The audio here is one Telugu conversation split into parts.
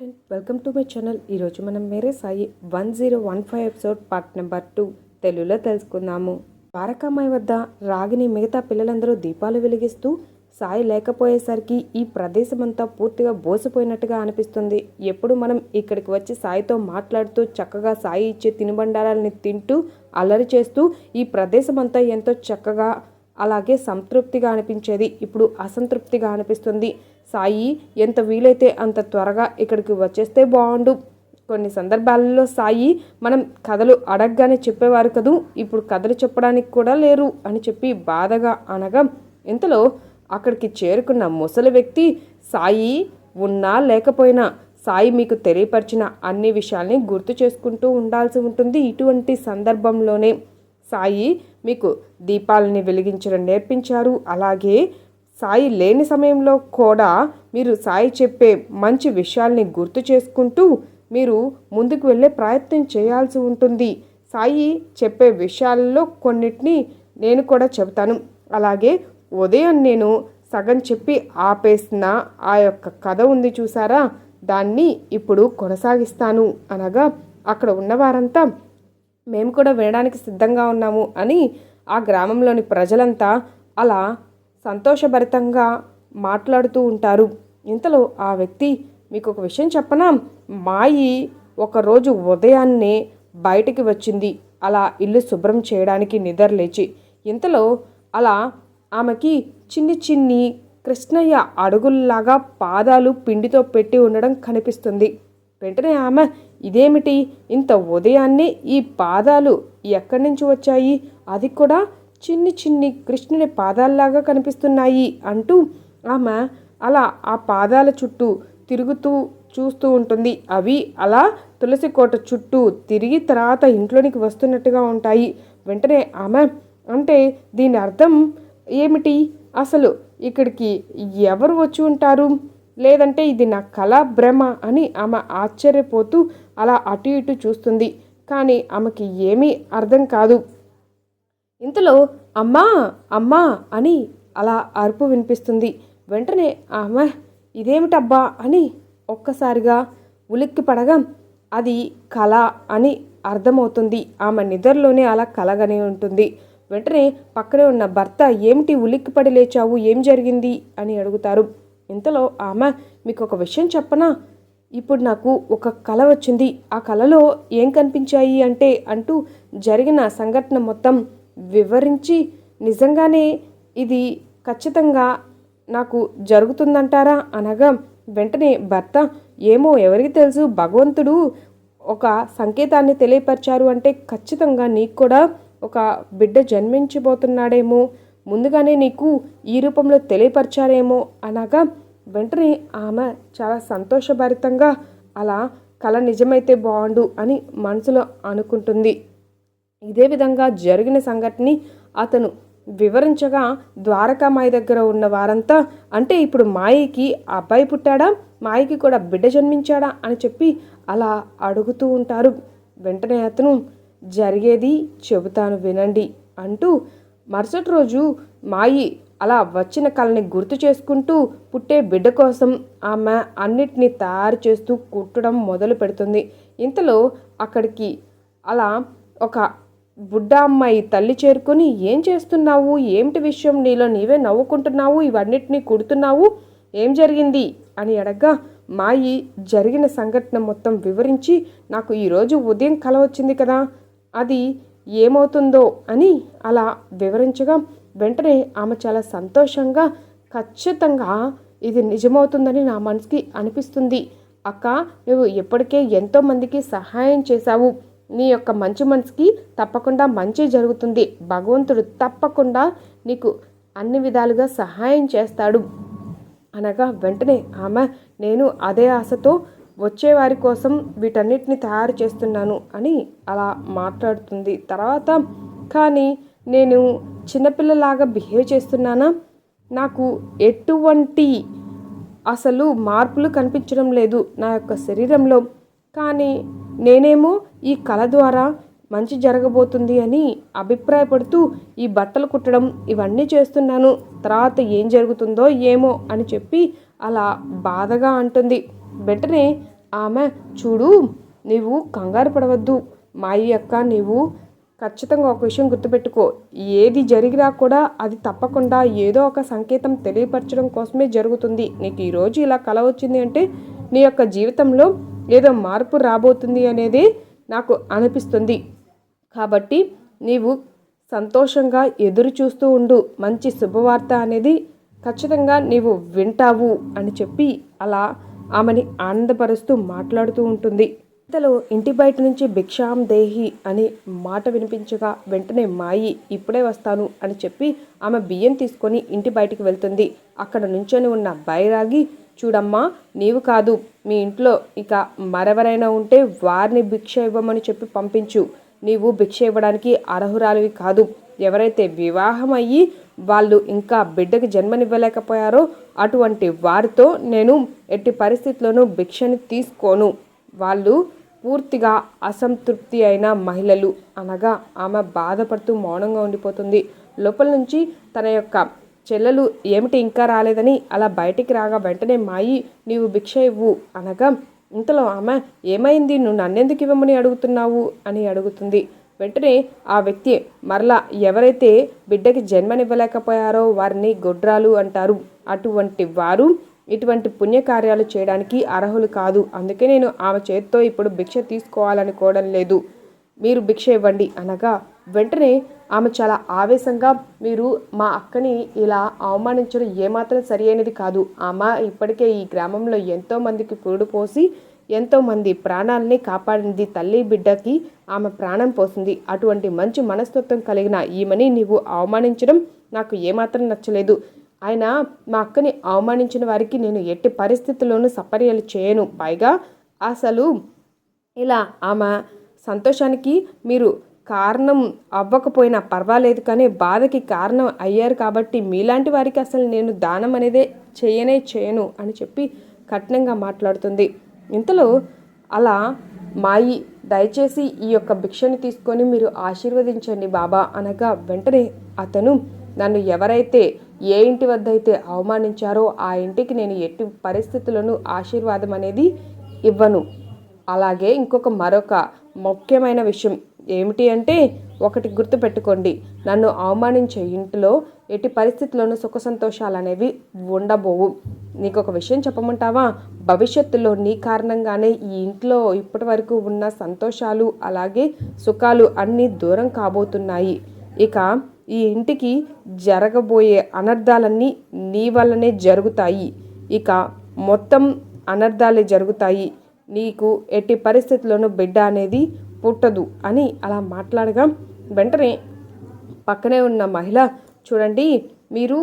Friend welcome to my channel ఈరోజు మనం Mere Sai one zero one five episode part number two తెలుగులో తెలుసుకుందాము. ద్వారకామాయి వద్ద రాగిని మిగతా పిల్లలందరూ దీపాలు వెలిగిస్తూ సాయి లేకపోయేసరికి ఈ ప్రదేశమంతా పూర్తిగా బోసిపోయినట్టుగా అనిపిస్తుంది. ఎప్పుడు మనం ఇక్కడికి వచ్చి సాయితో మాట్లాడుతూ చక్కగా సాయి ఇచ్చే తినుబండారాలని తింటూ అల్లరి చేస్తూ ఈ ప్రదేశమంతా ఎంతో చక్కగా అలాగే సంతృప్తిగా అనిపించేది. ఇప్పుడు అసంతృప్తిగా అనిపిస్తుంది. సాయి ఎంత వీలైతే అంత త్వరగా ఇక్కడికి వచ్చేస్తే బాగుండు కొన్ని సందర్భాలలో సాయి మనం కథలు అడగగానే చెప్పేవారు కదూ ఇప్పుడు కథలు చెప్పడానికి కూడా లేరు అని చెప్పి బాధగా అనగా ఇంతలో అక్కడికి చేరుకున్న ముసలి వ్యక్తి సాయి ఉన్నా లేకపోయినా సాయి మీకు తెలియపరిచిన అన్ని విషయాల్ని గుర్తు చేసుకుంటూ ఉండాల్సి ఉంటుంది ఇటువంటి సందర్భంలోనే. సాయి మీకు దీపాలని వెలిగించడం నేర్పించారు. అలాగే సాయి లేని సమయంలో కూడా మీరు సాయి చెప్పే మంచి విషయాల్ని గుర్తు చేసుకుంటూ మీరు ముందుకు వెళ్ళే ప్రయత్నం చేయాల్సి ఉంటుంది. సాయి చెప్పే విషయాల్లో కొన్నిటిని నేను కూడా చెబుతాను. అలాగే ఉదయం నేను సగం చెప్పి ఆపేసిన ఆ యొక్క కథ ఉంది చూసారా? దాన్ని ఇప్పుడు కొనసాగిస్తాను. అనగా అక్కడ ఉన్నవారంతా మేము కూడా వినడానికి సిద్ధంగా ఉన్నాము అని ఆ గ్రామంలోని ప్రజలంతా అలా సంతోషభరితంగా మాట్లాడుతూ ఉంటారు. ఇంతలో ఆ వ్యక్తి మీకు ఒక విషయం చెప్పనా? మాయి ఒకరోజు ఉదయాన్నే బయటికి వచ్చింది. అలా ఇల్లు శుభ్రం చేయడానికి నిద్రలేచి ఇంతలో అలా ఆమెకి చిన్ని చిన్ని కృష్ణయ్య అడుగుల్లాగా పాదాలు పిండితో పెట్టి ఉండడం కనిపిస్తుంది. వెంటనే ఆమె ఇదేమిటి? ఇంత ఉదయాన్నే ఈ పాదాలు ఎక్కడి నుంచి వచ్చాయి? అది కూడా చిన్ని చిన్ని కృష్ణుని పాదాల్లాగా కనిపిస్తున్నాయి అంటూ ఆమె అలా ఆ పాదాల చుట్టూ తిరుగుతూ చూస్తూ ఉంటుంది. అవి అలా తులసి కోట చుట్టూ తిరిగి తర్వాత ఇంట్లోనికి వస్తున్నట్టుగా ఉంటాయి. వెంటనే ఆమె అంటే దీని అర్థం ఏమిటి? అసలు ఇక్కడికి ఎవరు వచ్చి ఉంటారు? లేదంటే ఇది నా కళా భ్రమ అని ఆమె ఆశ్చర్యపోతూ అలా అటు ఇటు చూస్తుంది. కానీ ఆమెకి ఏమీ అర్థం కాదు. ఇంతలో అమ్మా అమ్మా అని అలా అరుపు వినిపిస్తుంది. వెంటనే ఆమె ఇదేమిటబ్బా? అని ఒక్కసారిగా ఉలిక్కి పడగా అది కళ అని అర్థమవుతుంది. ఆమె నిద్రలోనే అలా కలగనే ఉంటుంది. వెంటనే పక్కనే ఉన్న భర్త ఏమిటి ఉలిక్కిపడి లేచావు? ఏం జరిగింది? అని అడుగుతారు. ఇంతలో ఆమె మీకు ఒక విషయం చెప్పనా? ఇప్పుడు నాకు ఒక కళ వచ్చింది. ఆ కళలో ఏం కనిపించాయి అంటే అంటూ జరిగిన సంఘటన మొత్తం వివరించి నిజంగానే ఇది ఖచ్చితంగా నాకు జరుగుతుందంటారా అనగా వెంటనే భర్త ఏమో ఎవరికి తెలుసు భగవంతుడు ఒక సంకేతాన్ని తెలియపరిచారు అంటే ఖచ్చితంగా నీకు కూడా ఒక బిడ్డ జన్మించబోతున్నాడేమో ముందుగానే నీకు ఈ రూపంలో తెలియపరిచారేమో అనగా వెంటనే ఆమె చాలా సంతోషభరితంగా అలా కళ నిజమైతే బాగుండు అని మనసులో అనుకుంటుంది. ఇదే విధంగా జరిగిన సంఘటనని అతను వివరించగా ద్వారకామాయి దగ్గర ఉన్న వారంతా అంటే ఇప్పుడు మాయకి అబ్బాయి పుట్టాడా మాయకి కూడా బిడ్డ జన్మించాడా అని చెప్పి అలా అడుగుతూ ఉంటారు. వెంటనే అతను జరిగేది చెబుతాను వినండి అంటూ మరుసటి రోజు మాయి అలా వచ్చిన కళని గుర్తు చేసుకుంటూ పుట్టే బిడ్డ కోసం ఆమె అన్నిటినీ తయారు చేస్తూ కుట్టడం మొదలు పెడుతుంది. ఇంతలో అక్కడికి అలా ఒక బుడ్డ అమ్మాయి తల్లి చేరుకొని ఏం చేస్తున్నావు? ఏమిటి విషయం? నీలో నీవే నవ్వుకుంటున్నావు? ఇవన్నిటినీ కుడుతున్నావు? ఏం జరిగింది? అని అడగ్గా మాయి జరిగిన సంఘటన మొత్తం వివరించి నాకు ఈరోజు ఉదయం కల వచ్చింది కదా అది ఏమవుతుందో అని అలా వివరించగా వెంటనే ఆమె చాలా సంతోషంగా ఖచ్చితంగా ఇది నిజమవుతుందని నా మనసుకి అనిపిస్తుంది. అక్క నువ్వు ఇప్పటికే ఎంతోమందికి సహాయం చేశావు. నీ యొక్క మంచి మనసుకి తప్పకుండా మంచి జరుగుతుంది. భగవంతుడు తప్పకుండా నీకు అన్ని విధాలుగా సహాయం చేస్తాడు. అనగా వెంటనే ఆమె నేను అదే ఆశతో వచ్చేవారి కోసం వీటన్నిటిని తయారు చేస్తున్నాను అని అలా మాట్లాడుతుంది. తర్వాత కానీ నేను చిన్నపిల్లలాగా బిహేవ్ చేస్తున్నానా? నాకు ఎటువంటి అసలు మార్పులు కనిపించడం లేదు నా యొక్క శరీరంలో. కానీ నేనేమో ఈ కళ ద్వారా మంచి జరగబోతుంది అని అభిప్రాయపడుతూ ఈ బట్టలు కుట్టడం ఇవన్నీ చేస్తున్నాను. తర్వాత ఏం జరుగుతుందో ఏమో అని చెప్పి అలా బాధగా అంటుంది. వెంటనే ఆమె చూడు నీవు కంగారు పడవద్దు. మా అక్క నీవు ఖచ్చితంగా ఒక విషయం గుర్తుపెట్టుకో. ఏది జరిగినా కూడా అది తప్పకుండా ఏదో ఒక సంకేతం తెలియపరచడం కోసమే జరుగుతుంది. నీకు ఈరోజు ఇలా కల వచ్చింది అంటే నీ యొక్క జీవితంలో ఏదో మార్పు రాబోతుంది అనేది నాకు అనిపిస్తుంది. కాబట్టి నీవు సంతోషంగా ఎదురు చూస్తూ ఉండు. మంచి శుభవార్త అనేది ఖచ్చితంగా నీవు వింటావు అని చెప్పి అలా ఆమెని ఆనందపరుస్తూ మాట్లాడుతూ ఉంటుంది. ఇంతలో ఇంటి బయట నుంచి భిక్షాం దేహి అని మాట వినిపించగా వెంటనే మాయి ఇప్పుడే వస్తాను అని చెప్పి ఆమె బియ్యం తీసుకొని ఇంటి బయటికి వెళ్తుంది. అక్కడ నుంచొని ఉన్న బైరాగి చూడమ్మా నీవు కాదు మీ ఇంట్లో ఇక మరెవరైనా ఉంటే వారిని భిక్ష ఇవ్వమని చెప్పి పంపించు. నీవు భిక్ష ఇవ్వడానికి అర్హురాలివి కాదు. ఎవరైతే వివాహం అయ్యి వాళ్ళు ఇంకా బిడ్డకి జన్మనివ్వలేకపోయారో అటువంటి వారితో నేను ఎట్టి పరిస్థితుల్లోనూ భిక్షని తీసుకోను. వాళ్ళు పూర్తిగా అసంతృప్తి అయిన మహిళలు. అనగా ఆమె బాధపడుతూ మౌనంగా ఉండిపోతుంది. లోపల నుంచి తన యొక్క చెల్లెలు ఏమిటి ఇంకా రాలేదని? అలా బయటికి రాగా వెంటనే మాయి నీవు భిక్ష ఇవ్వు. అనగా ఇంతలో ఆమె ఏమైంది? నువ్వు నన్నెందుకు ఇవ్వమని అడుగుతున్నావు? అని అడుగుతుంది. వెంటనే ఆ వ్యక్తి మరలా ఎవరైతే బిడ్డకి జన్మనివ్వలేకపోయారో వారిని గొడ్రాలు అంటారు. అటువంటి వారు ఇటువంటి పుణ్యకార్యాలు చేయడానికి అర్హులు కాదు. అందుకే నేను ఆమె చేతితో ఇప్పుడు భిక్ష తీసుకోవాలనుకోవడం లేదు. మీరు భిక్ష ఇవ్వండి అనగా వెంటనే ఆమె చాలా ఆవేశంగా మీరు మా అక్కని ఇలా అవమానించడం ఏమాత్రం సరి అయినది కాదు. ఆమె ఇప్పటికే ఈ గ్రామంలో ఎంతోమందికి పురుడు పోసి ఎంతోమంది ప్రాణాలని కాపాడింది తల్లి బిడ్డకి ఆమె ప్రాణం పోసింది. అటువంటి మంచి మనస్తత్వం కలిగిన ఈమెని నీవు అవమానించడం నాకు ఏమాత్రం నచ్చలేదు. ఆయన మా అక్కని అవమానించిన వారికి నేను ఎట్టి పరిస్థితుల్లోనూ సపర్యలు చేయను. పైగా అసలు ఇలా ఆమె సంతోషానికి మీరు కారణం అవ్వకపోయినా పర్వాలేదు కానీ బాధకి కారణం అయ్యారు కాబట్టి మీలాంటి వారికి అసలు నేను దానం అనేదే చేయనే చేయను అని చెప్పి కఠినంగా మాట్లాడుతుంది. ఇంతలో అలా మాయి దయచేసి ఈ యొక్క భిక్షని తీసుకొని మీరు ఆశీర్వదించండి బాబా అనగా వెంటనే అతను నన్ను ఎవరైతే ఏ ఇంటి వద్ద అయితే అవమానించారో ఆ ఇంటికి నేను ఎట్టి పరిస్థితులను ఆశీర్వాదం అనేది ఇవ్వను. అలాగే ఇంకొక మరొక ముఖ్యమైన విషయం ఏమిటి అంటే ఒకటి గుర్తుపెట్టుకోండి. నన్ను అవమానించే ఇంటిలో ఎట్టి పరిస్థితుల్లోనూ సుఖ సంతోషాలు అనేవి ఉండబోవు. నీకు ఒక విషయం చెప్పమంటావా? భవిష్యత్తులో నీ కారణంగానే ఈ ఇంట్లో ఇప్పటి వరకు ఉన్న సంతోషాలు అలాగే సుఖాలు అన్నీ దూరం కాబోతున్నాయి. ఇక ఈ ఇంటికి జరగబోయే అనర్థాలన్నీ నీ వల్లనే జరుగుతాయి. ఇక మొత్తం అనర్థాలే జరుగుతాయి. నీకు ఎట్టి పరిస్థితుల్లోనూ బిడ్డ అనేది పుట్టదు అని అలా మాట్లాడగా వెంటనే పక్కనే ఉన్న మహిళ చూడండి మీరు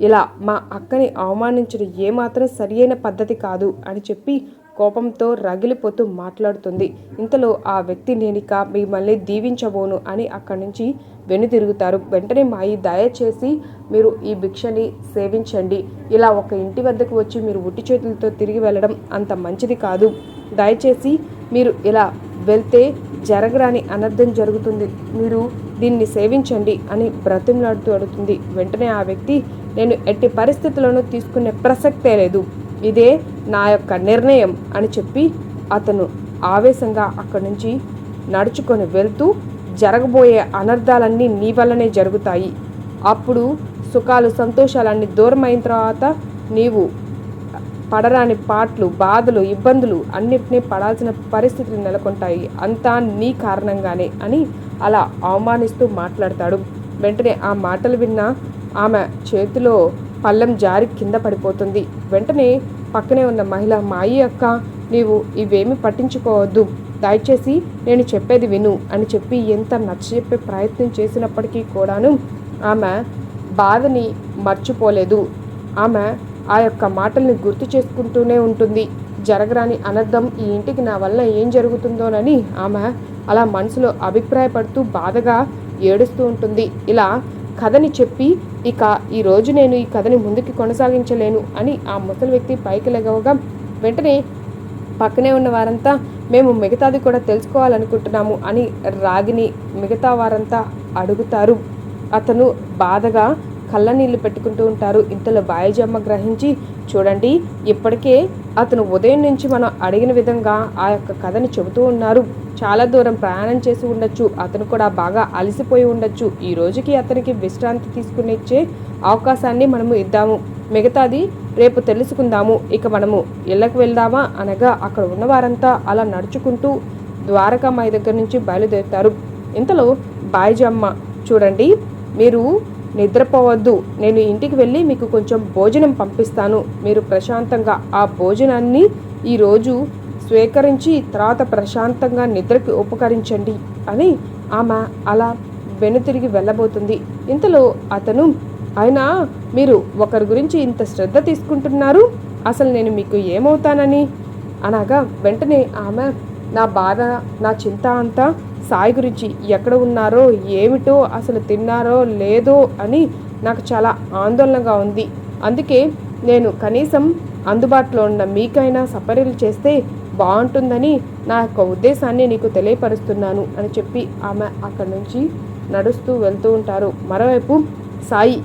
ఇలా మా అక్కని అవమానించడం ఏమాత్రం సరియైన పద్ధతి కాదు అని చెప్పి కోపంతో రగిలిపోతూ మాట్లాడుతుంది. ఇంతలో ఆ వ్యక్తి నేనిక మిమ్మల్ని దీవించబోను అని అక్కడి నుంచి వెనుతిరుగుతారు వెంటనే మాయి దయచేసి మీరు ఈ భిక్షని సేవించండి. ఇలా ఒక ఇంటి వద్దకు వచ్చి మీరు ఉట్టి చేతులతో తిరిగి వెళ్ళడం అంత మంచిది కాదు. దయచేసి మీరు ఇలా వెళ్తే జరగరాని అనర్థం జరుగుతుంది. మీరు దీన్ని సేవించండి అని బ్రతిమలాడుతూ అడుగుతుంది. వెంటనే ఆ వ్యక్తి నేను ఎట్టి పరిస్థితులను తీసుకునే ప్రసక్తే లేదు. ఇదే నా యొక్క నిర్ణయం అని చెప్పి అతను ఆవేశంగా అక్కడి నుంచి నడుచుకొని వెళ్తూ జరగబోయే అనర్థాలన్నీ నీ వల్లనే జరుగుతాయి. అప్పుడు సుఖాలు సంతోషాలన్నీ దూరం అయిన తర్వాత నీవు పడరాని పాటలు బాధలు ఇబ్బందులు అన్నిటినీ పడాల్సిన పరిస్థితులు నెలకొంటాయి. అంతా నీ కారణంగానే అని అలా అవమానిస్తూ మాట్లాడతాడు. వెంటనే ఆ మాటలు విన్న ఆమె చేతిలో పళ్ళెం జారి కింద పడిపోతుంది. వెంటనే పక్కనే ఉన్న మహిళ మాయి అక్క నీవు ఇవేమి పట్టించుకోవద్దు. దయచేసి నేను చెప్పేది విను అని చెప్పి ఎంత నచ్చజెప్పే ప్రయత్నం చేసినప్పటికీ కూడాను ఆమె బాధని మర్చిపోలేదు. ఆమె ఆ యొక్క మాటల్ని గుర్తు చేసుకుంటూనే ఉంటుంది. జరగరాని అనర్థం ఈ ఇంటికి నా వల్ల ఏం జరుగుతుందోనని ఆమె అలా మనసులో అభిప్రాయపడుతూ బాధగా ఏడుస్తూ ఉంటుంది. ఇలా కథని చెప్పి ఇక ఈ రోజు నేను ఈ కథని ముందుకు కొనసాగించలేను అని ఆ ముసలి వ్యక్తి పైకి లెగవగా వెంటనే పక్కనే ఉన్న వారంతా మేము మిగతాది కూడా తెలుసుకోవాలనుకుంటున్నాము అని రాగిని మిగతా వారంతా అడుగుతారు. అతను బాధగా కళ్ళ నీళ్ళు పెట్టుకుంటూ ఉంటారు. ఇంతలో బాయిజమ్మ గ్రహించి చూడండి ఇప్పటికే అతను ఉదయం నుంచి మనం అడిగిన విధంగా ఆ యొక్క కథని చెబుతూ ఉన్నారు. చాలా దూరం ప్రయాణం చేసి ఉండొచ్చు. అతను కూడా బాగా అలసిపోయి ఉండొచ్చు. ఈ రోజుకి అతనికి విశ్రాంతి తీసుకునిచ్చే అవకాశాన్ని మనము ఇద్దాము. మిగతాది రేపు తెలుసుకుందాము. ఇక మనము ఇళ్ళకు వెళ్దామా అనగా అక్కడ ఉన్న వారంతా అలా నడుచుకుంటూ ద్వారకామాయి దగ్గర నుంచి బయలుదేరుతారు. ఇంతలో బాయిజమ్మ చూడండి మీరు నిద్రపోవద్దు. నేను ఇంటికి వెళ్ళి మీకు కొంచెం భోజనం పంపిస్తాను. మీరు ప్రశాంతంగా ఆ భోజనాన్ని ఈరోజు స్వీకరించి తర్వాత ప్రశాంతంగా నిద్రకి ఉపకరించండి అని ఆమె అలా వెనుతిరిగి వెళ్ళబోతుంది. ఇంతలో అతను అయినా మీరు ఒకరి గురించి ఇంత శ్రద్ధ తీసుకుంటున్నారు? అసలు నేను మీకు ఏమవుతానని? అనగా వెంటనే ఆమె నా బాధ నా చింత అంతా సాయి గురించి ఎక్కడ ఉన్నారో ఏమిటో అసలు తిన్నారో లేదో అని నాకు చాలా ఆందోళనగా ఉంది. అందుకే నేను కనీసం అందుబాటులో ఉన్న మీకైనా సపర్యలు చేస్తే బాగుంటుందని నా యొక్క ఉద్దేశాన్ని నీకు తెలియపరుస్తున్నాను అని చెప్పి ఆమె అక్కడి నుంచి నడుస్తూ వెళ్తూ ఉంటారు. మరోవైపు సాయి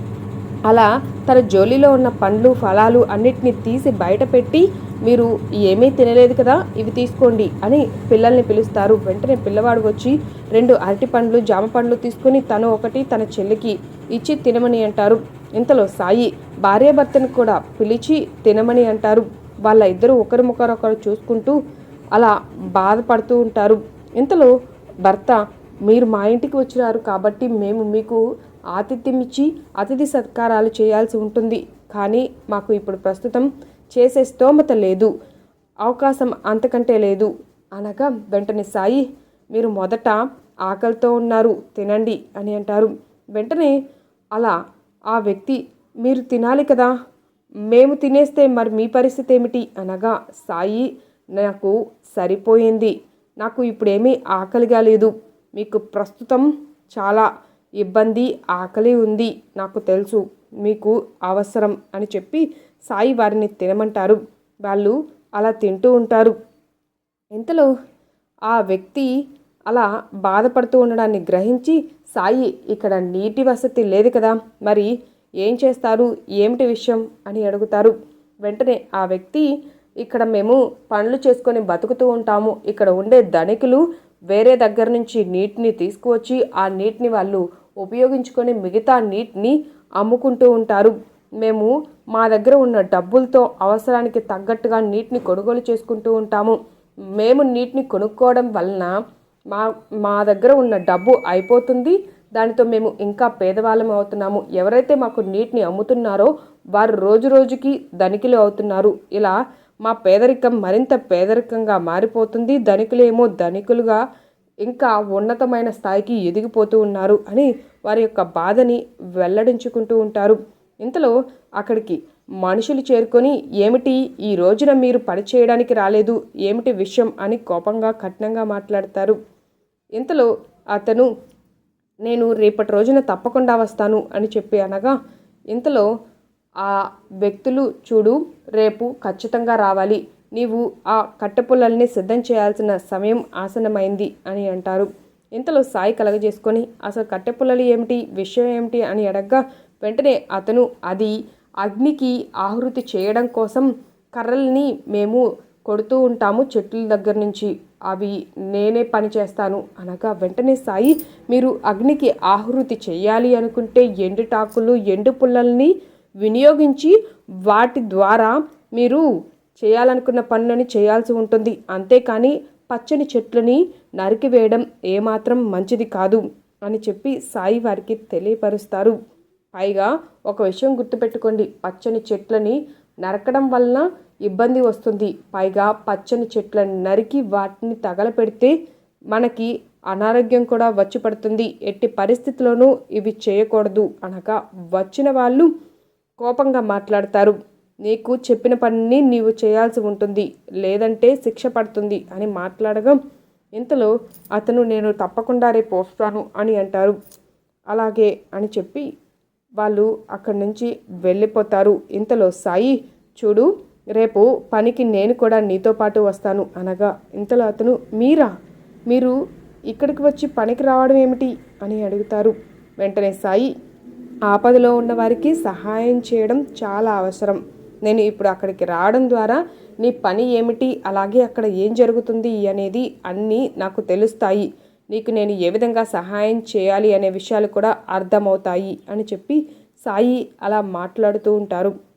అలా తన జోలిలో ఉన్న పండ్లు ఫలాలు అన్నిటిని తీసి బయటపెట్టి మీరు ఏమీ తినలేదు కదా ఇవి తీసుకోండి అని పిల్లల్ని పిలుస్తారు. వెంటనే పిల్లవాడు వచ్చి రెండు అరటి పండ్లు జామ పండ్లు తీసుకొని తను ఒకటి తన చెల్లికి ఇచ్చి తినమని అంటారు. ఇంతలో సాయి భార్యాభర్తను కూడా పిలిచి తినమని అంటారు. వాళ్ళ ఇద్దరు ఒకరికొకరొకరు చూసుకుంటూ అలా బాధపడుతూ ఉంటారు. ఇంతలో భర్త మీరు మా ఇంటికి వచ్చినారు కాబట్టి మేము మీకు ఆతిథ్యం ఇచ్చి అతిథి సత్కారాలు చేయాల్సి ఉంటుంది. కానీ మాకు ఇప్పుడు ప్రస్తుతం చేసే స్తోమత లేదు. అవకాశం అంతకంటే లేదు. అనగా వెంటనే సాయి మీరు మొదట ఆకలితో ఉన్నారు. తినండి అని అంటారు. వెంటనే అలా ఆ వ్యక్తి మీరు తినాలి కదా? మేము తినేస్తే మరి మీ పరిస్థితి ఏమిటి? అనగా సాయి నాకు సరిపోయింది. నాకు ఇప్పుడేమీ ఆకలిగా లేదు. మీకు ప్రస్తుతం చాలా ఇబ్బంది ఆకలి ఉంది. నాకు తెలుసు. మీకు అవసరం అని చెప్పి సాయి వారిని తినమంటారు. వాళ్ళు అలా తింటూ ఉంటారు. ఇంతలో ఆ వ్యక్తి అలా బాధపడుతూ ఉండడాన్ని గ్రహించి సాయి ఇక్కడ నీటి వసతి లేదు కదా. మరి ఏం చేస్తారు? ఏమిటి విషయం? అని అడుగుతారు. వెంటనే ఆ వ్యక్తి ఇక్కడ మేము పనులు చేసుకొని బతుకుతూ ఉంటాము. ఇక్కడ ఉండే ధనికులు వేరే దగ్గర నుంచి నీటిని తీసుకువచ్చి ఆ నీటిని వాళ్ళు ఉపయోగించుకొని మిగతా నీటిని అమ్ముకుంటూ ఉంటారు. మేము మా దగ్గర ఉన్న డబ్బులతో అవసరానికి తగ్గట్టుగా నీటిని కొనుగోలు చేసుకుంటూ ఉంటాము. మేము నీటిని కొనుక్కోవడం వలన మా మా దగ్గర ఉన్న డబ్బు అయిపోతుంది. దానితో మేము ఇంకా పేదవాళ్ళం అవుతున్నాము. ఎవరైతే మాకు నీటిని అమ్ముతున్నారో వారు రోజు రోజుకి ధనికులు అవుతున్నారు. ఇలా మా పేదరికం మరింత పేదరికంగా మారిపోతుంది. ధనికులేమో ధనికులుగా ఇంకా ఉన్నతమైన స్థాయికి ఎదిగిపోతూ ఉన్నారు అని వారి యొక్క బాధని వెల్లడించుకుంటూ ఉంటారు. ఇంతలో అక్కడికి మనుషులు చేరుకొని ఏమిటి ఈ రోజున మీరు పని చేయడానికి రాలేదు? ఏమిటి విషయం? అని కోపంగా కఠినంగా మాట్లాడతారు. ఇంతలో అతను నేను రేపటి రోజున తప్పకుండా వస్తాను అని చెప్పి అనగా ఇంతలో ఆ వ్యక్తులు చూడు రేపు ఖచ్చితంగా రావాలి. నీవు ఆ కట్టెపుల్లల్ని సిద్ధం చేయాల్సిన సమయం ఆసనమైంది అని అంటారు. ఇంతలో సాయి కలగజేసుకొని అసలు కట్టెపుల్లలు ఏమిటి? విషయం ఏమిటి? అని అడగ్గా వెంటనే అతను అది అగ్నికి ఆహృతి చేయడం కోసం కర్రల్ని మేము కొడుతూ ఉంటాము చెట్ల దగ్గర నుంచి. అవి నేనే పని చేస్తాను అనగా వెంటనే సాయి మీరు అగ్నికి ఆహృతి చేయాలి అనుకుంటే ఎండుటాకులు ఎండు పుల్లల్ని వినియోగించి వాటి ద్వారా మీరు చేయాలనుకున్న పనులని చేయాల్సి ఉంటుంది. అంతేకాని పచ్చని చెట్లని నరికివేయడం ఏమాత్రం మంచిది కాదు అని చెప్పి సాయి వారికి తెలియపరుస్తారు. పైగా ఒక విషయం గుర్తుపెట్టుకోండి. పచ్చని చెట్లని నరకడం వలన ఇబ్బంది వస్తుంది. పైగా పచ్చని చెట్లను నరికి వాటిని తగలపెడితే మనకి అనారోగ్యం కూడా వచ్చి పడుతుంది. ఎట్టి పరిస్థితుల్లోనూ ఇవి చేయకూడదు అనగా వచ్చిన వాళ్ళు కోపంగా మాట్లాడతారు. నీకు చెప్పిన పనిని నీవు చేయాల్సి ఉంటుంది. లేదంటే శిక్ష పడుతుంది అని మాట్లాడగా ఇంతలో అతను నేను తప్పకుండా రేపు వస్తాను అని అంటారు. అలాగే అని చెప్పి వాళ్ళు అక్కడి నుంచి వెళ్ళిపోతారు. ఇంతలో సాయి చూడు రేపు పనికి నేను కూడా నీతో పాటు వస్తాను అనగా ఇంతలో అతను మీరా? మీరు ఇక్కడికి వచ్చి పనికి రావడం ఏమిటి? అని అడుగుతారు. వెంటనే సాయి ఆపదలో ఉన్న వారికి సహాయం చేయడం చాలా అవసరం. నేను ఇప్పుడు అక్కడికి రావడం ద్వారా నీ పని ఏమిటి? అలాగే అక్కడ ఏం జరుగుతుంది? అనేది అన్నీ నాకు తెలుస్తాయి. నీకు నేను ఏ విధంగా సహాయం చేయాలి అనే విషయాలు కూడా అర్థమవుతాయి అని చెప్పి సాయి అలా మాట్లాడుతూ ఉంటారు.